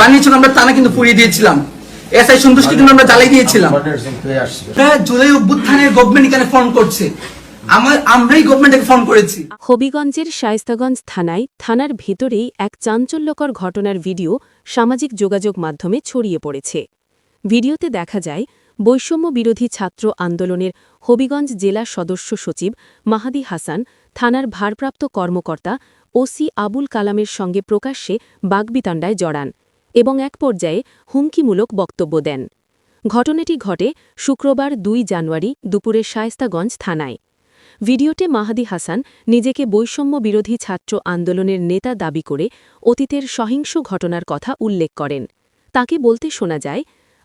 বানিয়েছিল আমরা কিন্তু পুড়িয়ে দিয়েছিলাম। এসআই কিন্তু আমরা জ্বালাই দিয়েছিলাম। হ্যাঁ, জুলাই অভ্যুত্থানের গভর্নমেন্ট এখানে করেছি। হবিগঞ্জের শায়েস্তাগঞ্জ থানায় থানার ভেতরেই এক চাঞ্চল্যকর ঘটনার ভিডিও সামাজিক যোগাযোগ মাধ্যমে ছড়িয়ে পড়েছে। ভিডিওতে দেখা যায় বৈষম্য বিরোধী ছাত্র আন্দোলনের হবিগঞ্জ জেলা সদস্য সচিব মাহাদি হাসান থানার ভারপ্রাপ্ত কর্মকর্তা ওসি আবুল কালামের সঙ্গে প্রকাশ্যে বাগবিতণ্ডায় জড়ান। এবং এক পর্যায়ে হুমকিমূলক বক্তব্য দেন। ঘটনাটি ঘটে শুক্রবার দুই জানুয়ারি দুপুরে শায়েস্তাগঞ্জ থানায়। ভিডিওতে মাহাদি হাসান নিজেকে বৈষম্য বিরোধী ছাত্র আন্দোলনের নেতা দাবি করে অতীতের সহিংস ঘটনার কথা উল্লেখ করেন। তাকে বলতে শোনা যায়,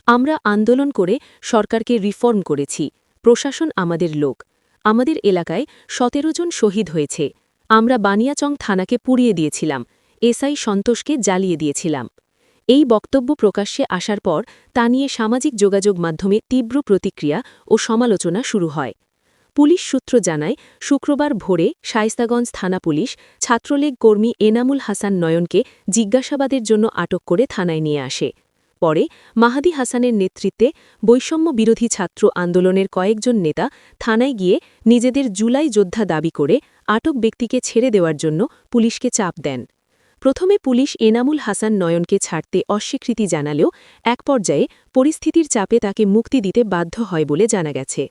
আমরা আন্দোলন করে সরকারকে রিফর্ম করেছি, প্রশাসন আমাদের লোক। আমাদের এলাকায় সতেরো জন শহীদ হয়েছে। আমরা বানিয়াচং থানাকে পুড়িয়ে দিয়েছিলাম, এসআই সন্তোষকে জ্বালিয়ে দিয়েছিলাম। এই বক্তব্য প্রকাশ্যে আসার পর তা নিয়ে সামাজিক যোগাযোগ মাধ্যমে তীব্র প্রতিক্রিয়া ও সমালোচনা শুরু হয়। পুলিশ সূত্র জানায়, শুক্রবার ভোরে শায়েস্তাগঞ্জ থানা পুলিশ ছাত্রলীগ কর্মী এনামুল হাসান নয়নকে জিজ্ঞাসাবাদের জন্য আটক করে থানায় নিয়ে আসে। পরে মাহাদি হাসানের নেতৃত্বে বৈষম্য বিরোধী ছাত্র আন্দোলনের কয়েকজন নেতা থানায় গিয়ে নিজেদের জুলাই যোদ্ধা দাবি করে আটক ব্যক্তিকে ছেড়ে দেওয়ার জন্য পুলিশকে চাপ দেন। প্রথমে পুলিশ এনামুল হাসান নয়নকে ছাড়তে অস্বীকৃতি জানালেও এক পর্যায়ে পরিস্থিতির চাপে তাকে মুক্তি দিতে বাধ্য হয় বলে জানা গেছে।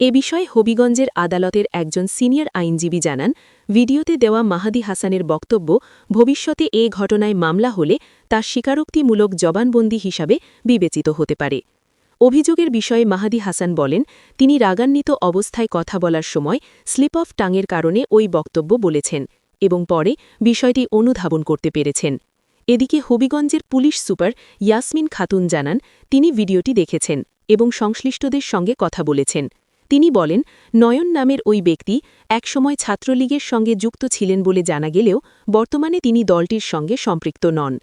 এ বিষয়ে হবিগঞ্জের আদালতের একজন সিনিয়র আইনজীবী জানান, ভিডিওতে দেওয়া মাহাদি হাসানের বক্তব্য, ভবিষ্যতে এ ঘটনায় মামলা হলে তার স্বীকারোক্তিমূলক জবানবন্দি হিসাবে বিবেচিত হতে পারে। অভিযোগের বিষয়ে মাহাদি হাসান বলেন, তিনি রাগান্বিত অবস্থায় কথা বলার সময় স্লিপ অফ টাঙের কারণে ওই বক্তব্য বলেছেন। এবং পরে বিষয়টি অনুধাবন করতে পেরেছেন। এদিকে হবিগঞ্জের পুলিশ সুপার ইয়াসমিন খাতুন জানান, তিনি ভিডিওটি দেখেছেন এবং সংশ্লিষ্টদের সঙ্গে কথা বলেছেন। তিনি বলেন, নয়ন নামের ওই ব্যক্তি একসময় ছাত্রলীগের সঙ্গে যুক্ত ছিলেন বলে জানা গেলেও বর্তমানে তিনি দলটির সঙ্গে সম্পৃক্ত নন।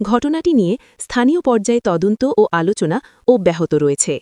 ঘটনাটি নিয়ে স্থানীয় পর্যায়ে তদন্ত ও আলোচনা অব্যাহত রয়েছে।